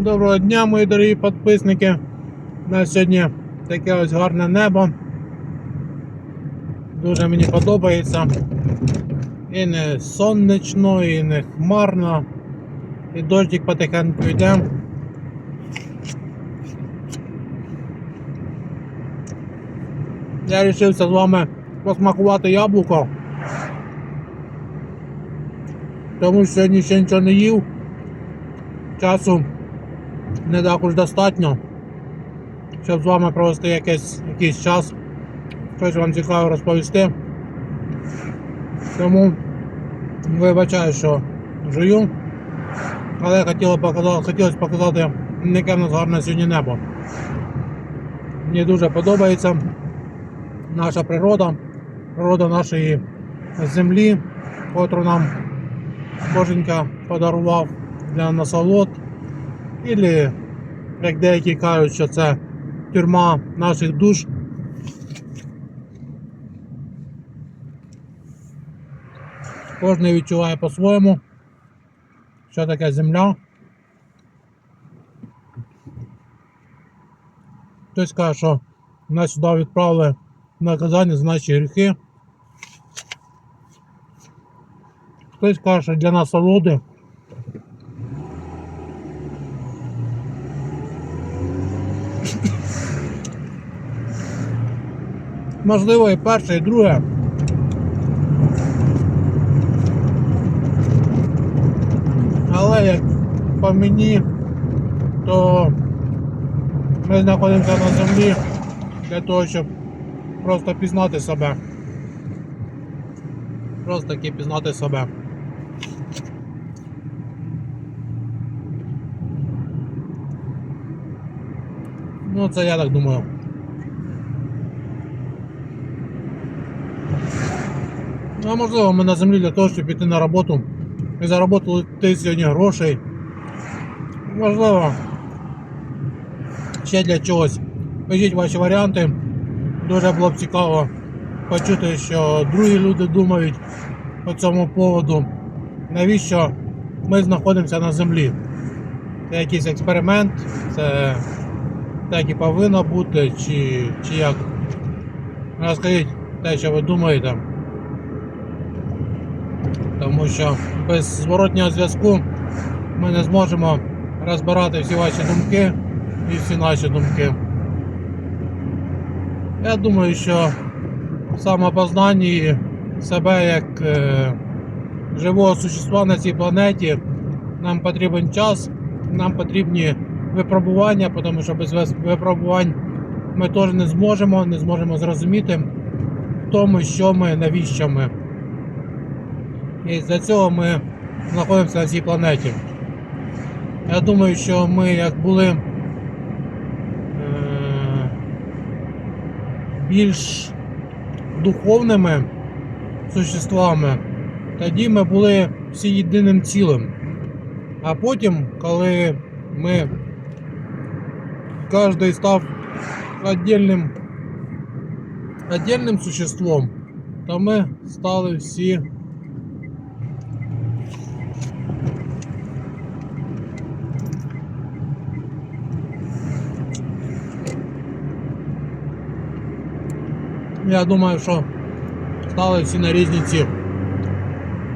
Доброго дня, мої дорогі підписники. У нас сьогодні таке ось гарне небо. Дуже мені подобається. І не сонячно, і не хмарно. І дощик потихеньку йде. Я вирішився з вами посмакувати яблуко. Тому що сьогодні ще нічого не їв. Часу не так уж достатньо, щоб з вами провести якийсь, якийсь час, щось вам цікаво розповісти. Тому вибачаю, що жую, але хотіло показати, хотілося показати, яке в нас гарне сьогодні небо. Мені дуже подобається наша природа, природа нашої землі, котру нам Боженька подарував для насолод. Ілі, як деякі кажуть, що це тюрма наших душ. Кожен відчуває по-своєму, що таке земля. Хтось каже, що нас сюди відправили наказання за наші гріхи. Хтось каже, що для насолоди. Можливо, і перше, і друге. Але як по мені, то ми знаходимося на землі для того, щоб просто пізнати себе. Просто таки пізнати себе. Ну, це я так думаю. Ну, можливо, ми на землі для того, щоб піти на роботу і заробити сьогодні грошей. Можливо, ще для чогось. Пишіть ваші варіанти. Дуже було б цікаво почути, що другі люди думають по цьому поводу. Навіщо ми знаходимося на землі? Це якийсь експеримент, це так і повинно бути, чи, чи як. Розкажіть те, що ви думаєте. Тому що без зворотнього зв'язку ми не зможемо розбирати всі ваші думки і всі наші думки. Я думаю, що в самопознанні себе як е, живого существа на цій планеті нам потрібен час, нам потрібні випробування, тому що без випробувань ми теж не зможемо, не зможемо зрозуміти в тому, що ми, навіщо ми. І для цього ми знаходимося на цій планеті. Я думаю, що ми як були е, більш духовними существами, тоді ми були всі єдиним цілим. А потім, коли ми кожен став отдельним, отдельним существом, то ми стали всі Я думаю, що стали всі на різні ці,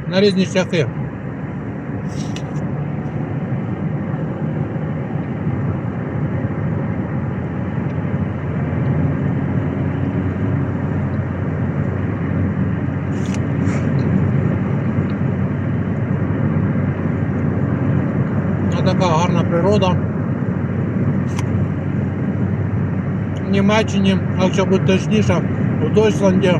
на різні шляхи. Така гарна природа. В Німеччині, якщо бути точніше, в Дойчланді.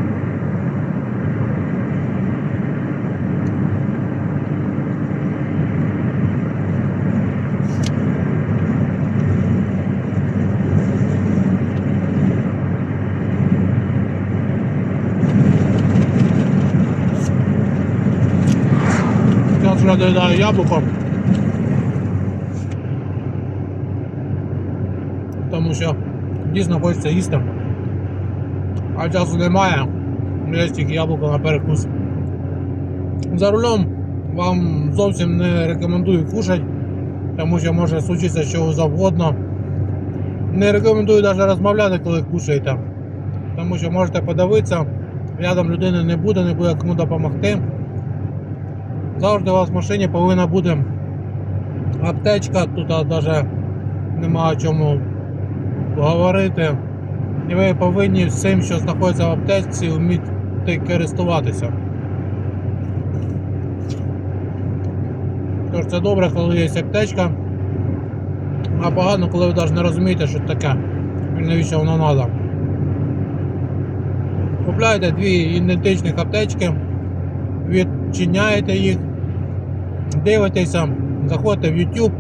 Зараз вже доїдаю яблуко. Тому що дійсно хочеться їсти. А часу немає. Є тільки яблуко на перекус. За рулем вам зовсім не рекомендую кушати. тому що може случитися що завгодно. Не рекомендую навіть розмовляти, коли кушаєте. Тому що можете подивитися, рядом людини не буде, не буде кому допомогти. Завжди у вас в машині повинна бути аптечка, тут навіть немає чому говорити. І ви повинні всім, що знаходиться в аптечці, вміти користуватися. Тож це добре, коли є аптечка. А погано, коли ви навіть не розумієте, що таке і навіщо воно треба. Купляєте дві ідентичних аптечки, відчиняєте їх, дивитеся, заходите в YouTube,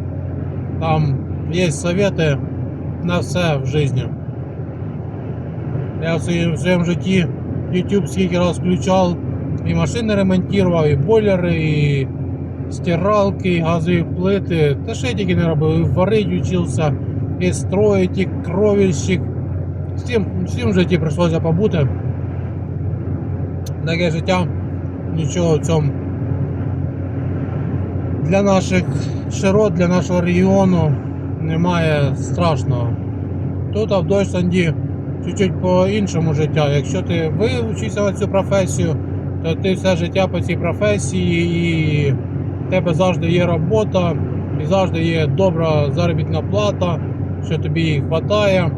там є совети на все в житті. Я в своєму, житті YouTube скільки раз включав, і машини ремонтував, і бойлери, і стиралки, і газові плити. Та що я тільки не робив, і варить учився, і строїть, і кровельщик. Всім, всім в житті прийшлося побути. Таке життя, нічого в цьому. Для наших широт, для нашого регіону немає страшного. Тут а в Дойсланді чуть-чуть по-іншому життя. Якщо ти вивчився в цю професію, то ти все життя по цій професії і в тебе завжди є робота, і завжди є добра заробітна плата, що тобі її вистачає.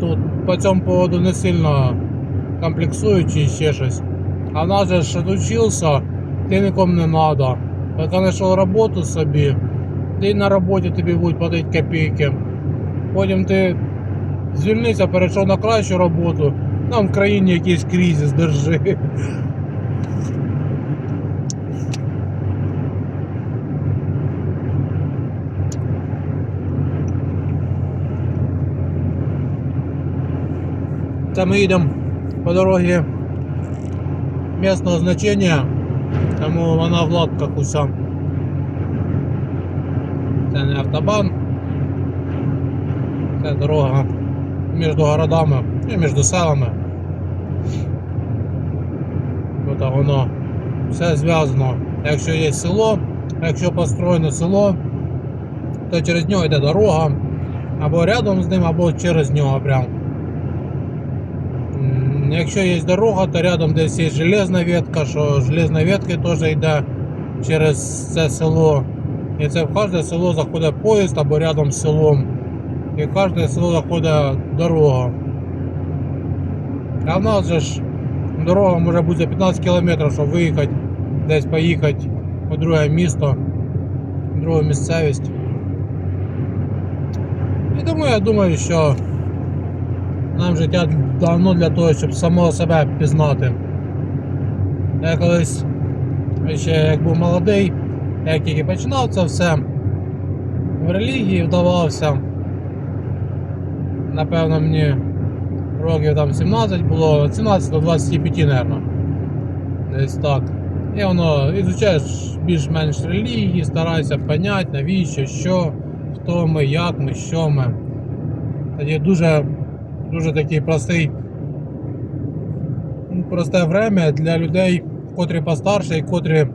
Тут по цьому поводу не сильно комплексують чи ще щось. А в нас же ж отучився, ти нікому не треба. Поки знайшов роботу собі, ти на роботі тобі будуть платити копійки. Потім ти звільнився, перейшов на кращу роботу, нам в країні якийсь кризис держи. Це ми їдемо по дорогі місного значення, тому вона в лапках уся. Це не автобан. Це дорога між городами і між селами. Тут воно все зв'язано. Якщо є село, якщо построєне село, то через нього йде дорога, або рядом з ним, або через нього прям. Якщо є дорога, то рядом десь є железна ветка, що железна ветка теж йде через це село. І це в кожне село заходить поїзд або рядом з селом. І в кожне село заходить дорога. А в нас же ж дорога може бути за 15 кілометрів, щоб виїхати, десь поїхати у друге місто, в другу місцевість. І тому я думаю, що нам життя давно для того, щоб самого себе пізнати. Я колись ще як був молодий, як тільки починав це все, в релігії вдавався. Напевно, мені років там 17 було, 17 до 25, мабуть. Десь так. І воно ізучаєш більш-менш релігії, старайся поняти, навіщо, що, хто ми, як ми, що ми. Тоді дуже, дуже такий простий, ну, просте время для людей, котрі постарше і котрі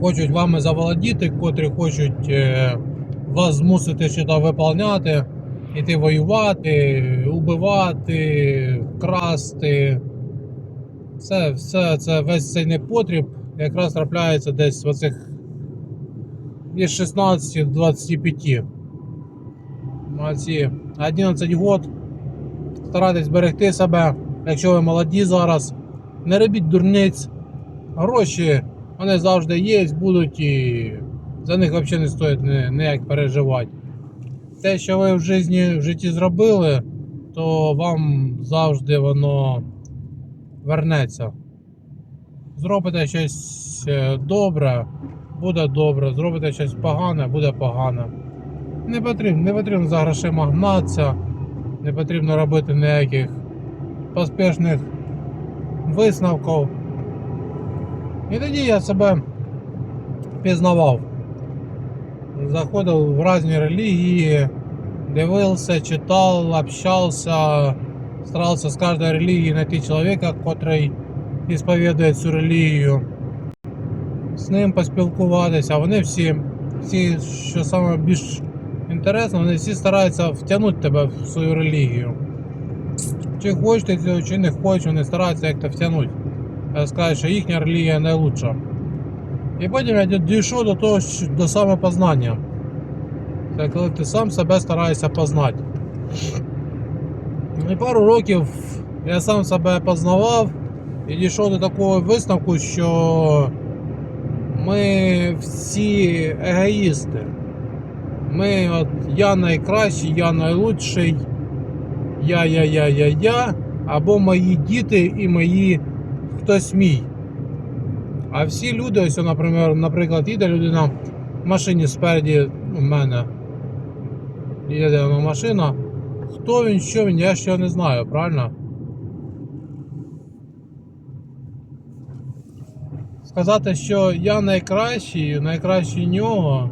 хочуть вами заволодіти, котрі хочуть е, вас змусити щось виконувати, іти воювати, убивати, красти. Все, все це весь цей непотріб якраз трапляється десь в оцих із 16 до 25. Молодці. 11 год. Старайтесь берегти себе, якщо ви молоді зараз. Не робіть дурниць. Гроші вони завжди є, будуть і за них взагалі не стоїть ніяк переживати. Те, що ви в житті, в житті зробили, то вам завжди воно вернеться. Зробите щось е, добре, буде добре, зробите щось погане, буде погане. Не потрібно, не потрібно за грошима гнатися, не потрібно робити ніяких поспішних висновків. І тоді я себе пізнавав. Заходив в різні релігії, дивився, читав, общався, старався з кожної релігії знайти чоловіка, який ісповідує цю релігію. з ним поспілкуватися. Вони всі, всі, що саме більш інтересно, вони всі стараються втягнути тебе в свою релігію. Чи хочеш чи не хочеш, вони стараються як-то втягнути. Сказати, що їхня релігія найлучша. І потім я дійшов до того, до самопознання. Це коли ти сам себе стараєшся познати. І пару років я сам себе познавав і дійшов до такого висновку, що ми всі егоїсти. Ми от я найкращий, я найлучший, я, я, я, я, я, або мої діти і мої хтось мій. А всі люди, ось, наприклад, наприклад, їде людина в машині спереді у мене. Їде машина. Хто він, що він, я ще не знаю, правильно? Сказати, що я найкращий, найкращий нього,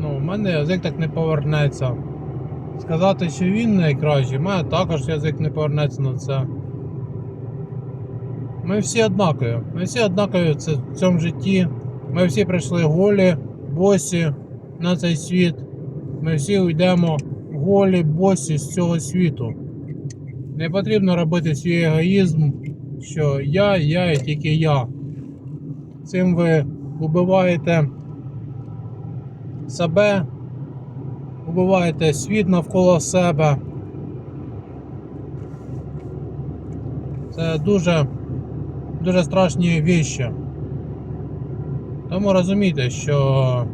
ну, в мене язик так не повернеться. Сказати, що він найкращий, в мене також язик не повернеться на це. Ми всі однакові. Ми всі однакові в цьому житті. Ми всі прийшли голі, босі на цей світ. Ми всі уйдемо голі, босі з цього світу. Не потрібно робити свій егоїзм, що я, я і тільки я. Цим ви убиваєте себе, убиваєте світ навколо себе. Це дуже, дуже страшні віщі. Тому розумійте, що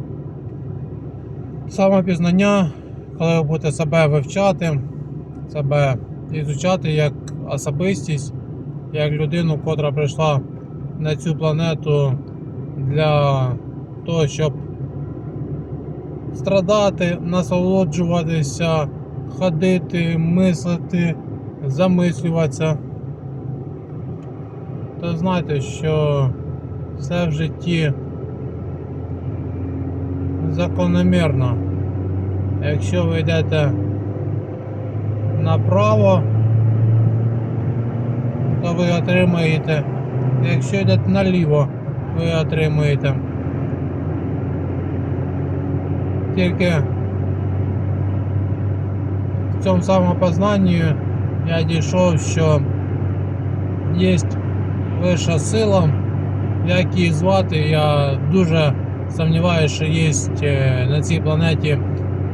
самопізнання, коли ви будете себе вивчати, себе ізучати як особистість, як людину, котра прийшла на цю планету для того, щоб страдати, насолоджуватися, ходити, мислити, замислюватися, то знайте, що все в житті закономірно. Якщо ви йдете направо, то ви отримаєте. Якщо йдете наліво, ви отримаєте. Тільки в цьому самопознанні я дійшов, що є вища сила, як її звати, я дуже сумніваюся, що є е, на цій планеті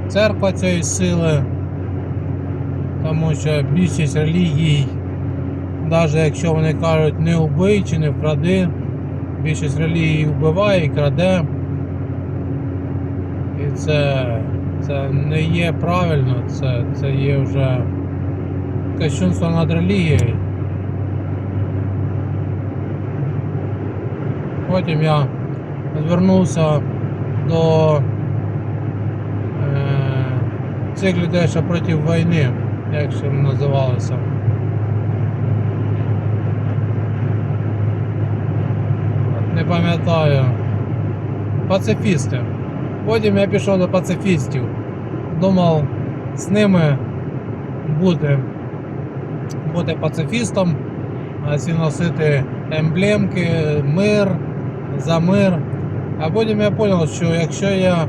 церква цієї сили, тому що більшість релігій, навіть якщо вони кажуть не убий чи не вкради, більшість релігій вбиває і краде. І це, це не є правильно, це, це є вже кощунство над релігією. Потім я звернувся до е, цих людей, що проти війни, як ще вони називалися. Не пам'ятаю. Пацифісти. Потім я пішов до пацифістів. Думав з ними бути, бути пацифістом, носити емблемки, мир, за мир. А потім я зрозумів, що якщо я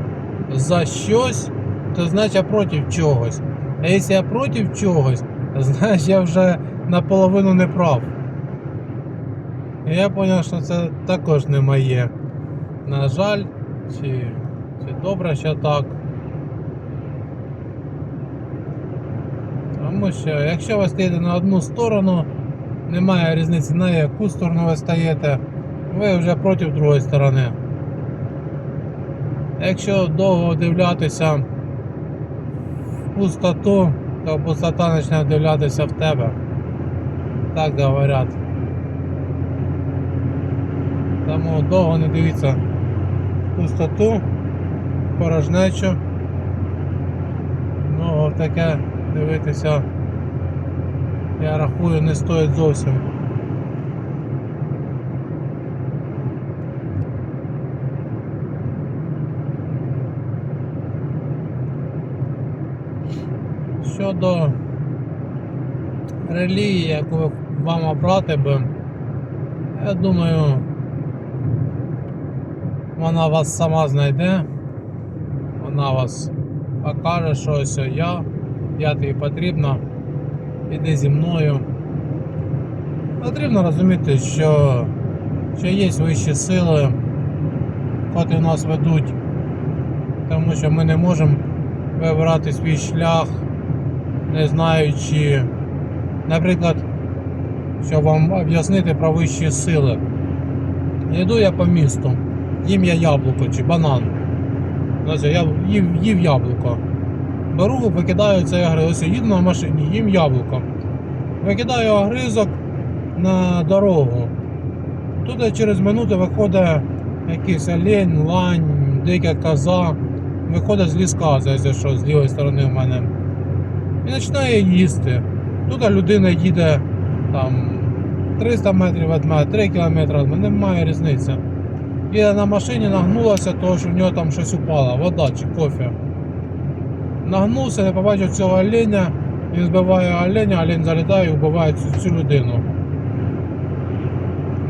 за щось, то значить я проти чогось. А якщо я проти чогось, значить я вже наполовину не прав. І я зрозумів, що це також не моє. На жаль, чи, чи добре, що так. Тому що якщо ви стоїте на одну сторону, немає різниці на яку сторону ви стаєте, ви вже проти другої сторони. Якщо довго вдивлятися в пустоту, то пустота почне вдивлятися в тебе. Так говорять. Тому довго не дивіться в пустоту, в порожнечу. Ну, таке дивитися, я рахую, не стоїть зовсім. Щодо релігії, яку вам обрати би, я думаю, вона вас сама знайде, вона вас покаже, що ось я, я тобі потрібна, іди зі мною. Потрібно розуміти, що, що є вищі сили, котрі нас ведуть, тому що ми не можемо вибрати свій шлях, не знаючи, наприклад, щоб вам об'яснити про вищі сили. Йду я по місту, їм я яблуко чи банан. Я їв, їв яблуко. Беру, викидаю цей агризок. Ось їду на машині, їм яблуко. Викидаю огризок на дорогу. Тут через минуту виходить якийсь олень, лань, дика коза. Виходить з ліска, здається, що з лівої сторони в мене. І починає їсти. Тут людина їде там 300 метрів від мене, 3 кілометри від мене, немає різниці. Їде на машині, нагнулася, тому що в нього там щось упало, вода чи кофе. Нагнувся, не побачив цього оленя, він збиває оленя, олень залітає і вбиває цю, цю людину.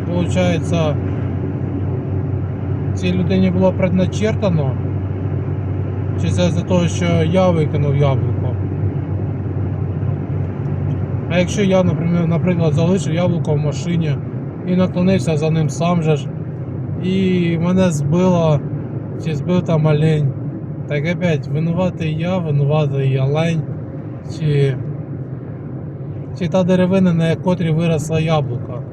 Получається, цій людині було предначертано, чи це за того, що я викинув яблуко. А якщо я, наприклад, залишив яблуко в машині і наклонився за ним сам же ж, і мене збило, чи збив там олень, так опять винуватий я, винуватий олень, чи, чи та деревина, на котрій виросла яблуко.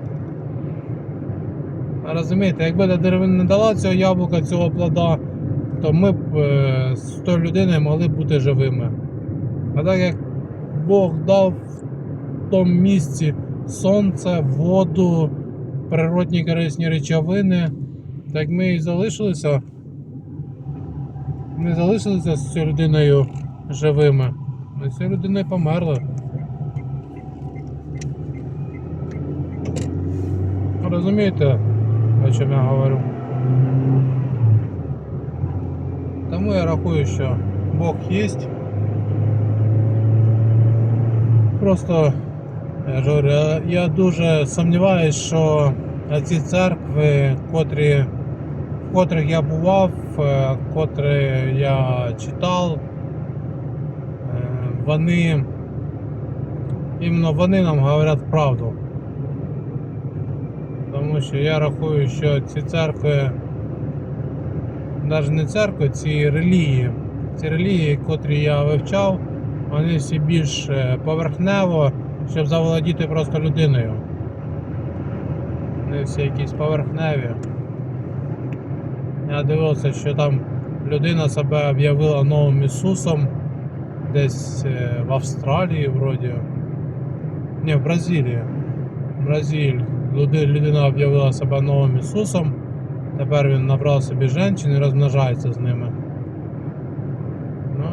Розумієте, якби та деревина не дала цього яблука, цього плода, то ми б е, з тою людиною могли бути живими. А так як Бог дав тому місці сонце, воду, природні корисні речовини, так ми і залишилися. Ми залишилися з цією людиною живими. Ми з цією людиною померли. Розумієте, о чому я говорю? Тому я рахую, що Бог є. Просто я я дуже сумніваюся, що ці церкви, котрі, в котрих я бував, е, котрі я читав, е, вони іменно вони нам говорять правду. Тому що я рахую, що ці церкви, навіть не церкви, ці релігії, ці релігії, котрі я вивчав, вони всі більш е, поверхнево, щоб заволодіти просто людиною. Вони всі якісь поверхневі. Я дивився, що там людина себе об'явила новим Ісусом десь е, в Австралії вроді. Ні, в Бразилії. В Бразилії людина об'явила себе новим Ісусом. Тепер він набрав собі жінчин і розмножається з ними. Ну,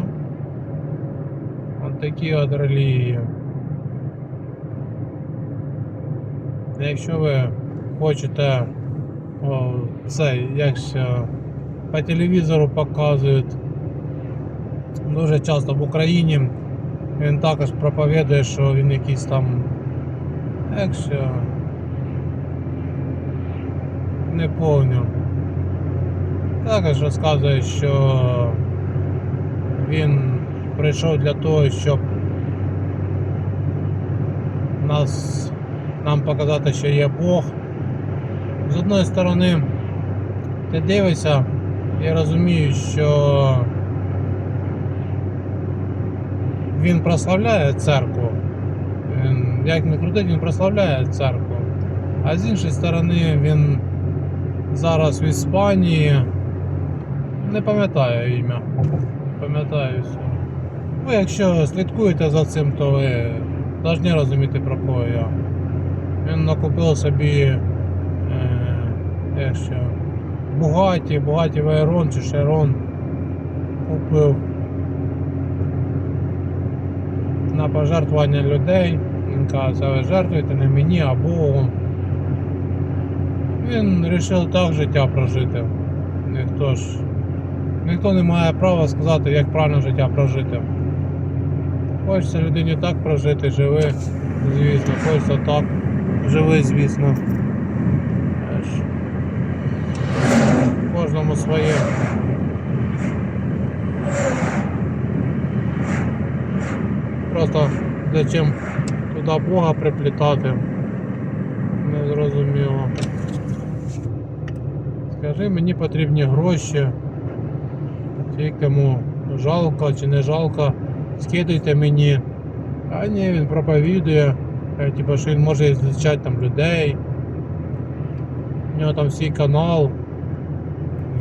от такі от релігії. Якщо ви хочете о, це, якщо по телевізору показують дуже часто в Україні, він також проповідує, що він якийсь там, якщо не повню. Також розказує, що він прийшов для того, щоб нас, нам показати, що є Бог. З одної сторони, ти дивишся і розумієш, що він прославляє церкву. Як не крутить, він прославляє церкву. А з іншої сторони, він зараз в Іспанії. Не пам'ятаю ім'я. Пам'ятаю все. Ви якщо слідкуєте за цим, то ви повинні розуміти про кого я. Він накупив собі е, що, Бугаті, Бугаті Вейрон чи Шерон купив на пожертвування людей. Він каже, ви жертвуєте не мені, а Богу. Він вирішив так життя прожити. Ніхто ж. Ніхто не має права сказати, як правильно життя прожити. Хочеться людині так прожити, живи, звісно, хочеться так, живи, звісно. Кожному своє. Просто зачем туди Бога приплітати? Не зрозуміло. Скажи, мені потрібні гроші. Ті, кому жалко чи не жалко, скидуйте мені. А ні, він проповідує. Е, Типа, що він може зустрічати там людей. У нього там свій канал.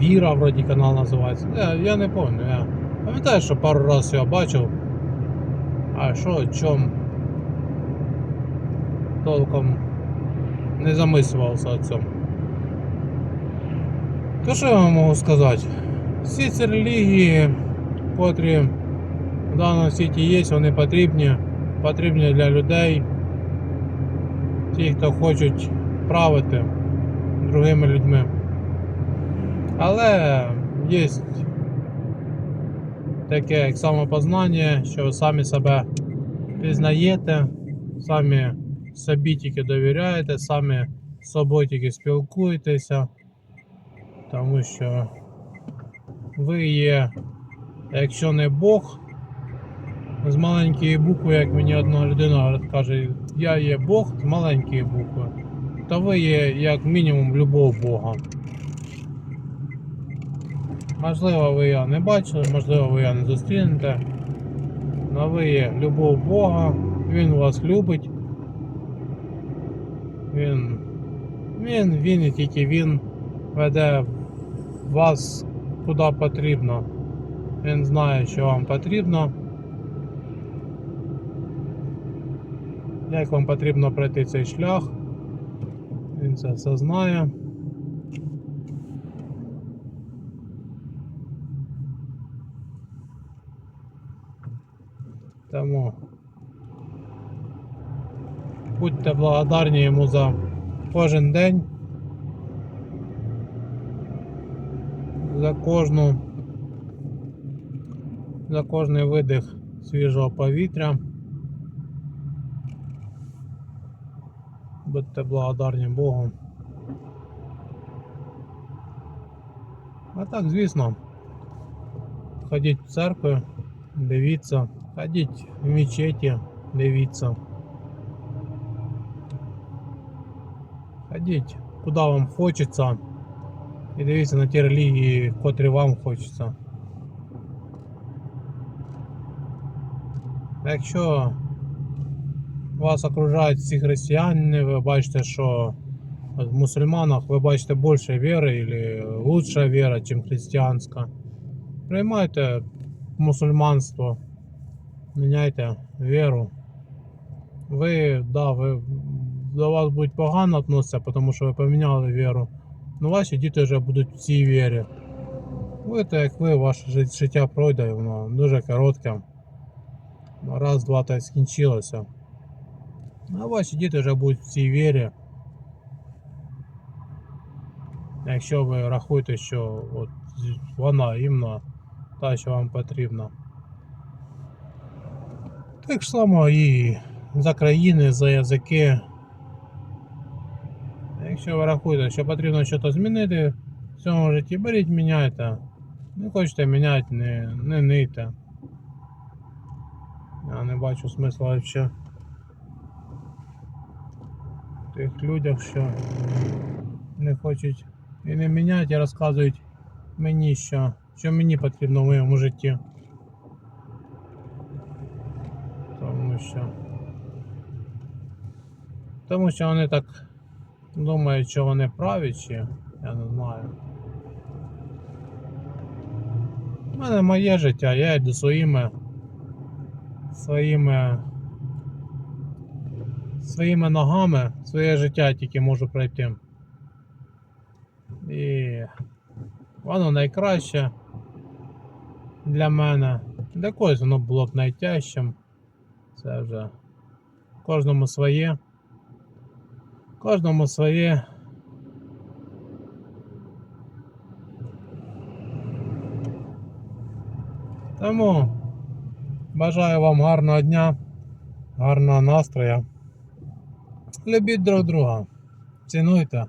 Віра вроді канал називається. Я, я не пам'ятаю. Я пам'ятаю, що пару разів його бачив. А що, чому? Толком не замислювався о цьому. То що я вам можу сказати? Всі ці релігії, котрі в даному світі є, вони потрібні. Потрібні для людей. Ті, хто хочуть правити другими людьми. Але є таке як самопознання, що ви самі себе пізнаєте, самі собі тільки довіряєте, самі з собою тільки спілкуєтеся, тому що ви є, якщо не Бог, з маленької букви, як мені одна людина каже, я є Бог з маленької букви, то ви є як мінімум любов Бога. Можливо, ви його не бачили, можливо, ви його не зустрінете. Але ви є любов Бога, Він вас любить. Він, він, він і тільки він веде вас куди потрібно. Він знає, що вам потрібно. Як вам потрібно пройти цей шлях. Він це все знає. Тому будьте благодарні йому за кожен день, за кожну, за кожний видих свіжого повітря. Будьте благодарні Богу. А так, звісно, ходіть в церкву, дивіться, ходіть в мечеті, дивіться. Ходіть, куди вам хочеться. І дивіться на ті релігії, котрі вам хочеться. Якщо вас окружають всі християни, ви бачите, що в мусульманах ви бачите більше віри або лучша віра, ніж християнська. Приймайте мусульманство, міняйте віру. Ви, да, ви до вас будуть погано відноситися, тому що ви поміняли віру. Ну ваші діти вже будуть в цій вірі. Ви то як ви, ваше життя пройде, воно дуже коротке. Раз, два та й скінчилося. А ваші діти вже будуть в цій вірі. Якщо ви рахуєте, що от вона іменно та, що вам потрібна. Так само і за країни, за язики. Якщо ви рахуєте, що потрібно щось змінити в цьому житті, беріть, міняйте. Не хочете міняти, не, не нийте. Я не бачу смисла взагалі в тих людях, що не хочуть і не міняють, і розказують мені, що, що мені потрібно в моєму житті. Тому що. Тому що вони так думають, що вони праві, чи я не знаю. У мене моє життя, я йду своїми своїми своїми ногами своє життя тільки можу пройти. І воно найкраще для мене. Для когось воно було б найтяжчим. Це вже кожному своє. Кожному своє. Тому бажаю вам гарного дня, гарного настрою. Любіть друг друга, цінуйте,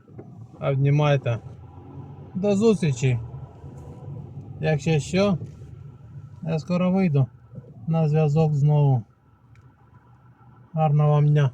обнімайте. До зустрічі Якщо що, я скоро вийду на зв'язок знову. Гарного вам дня.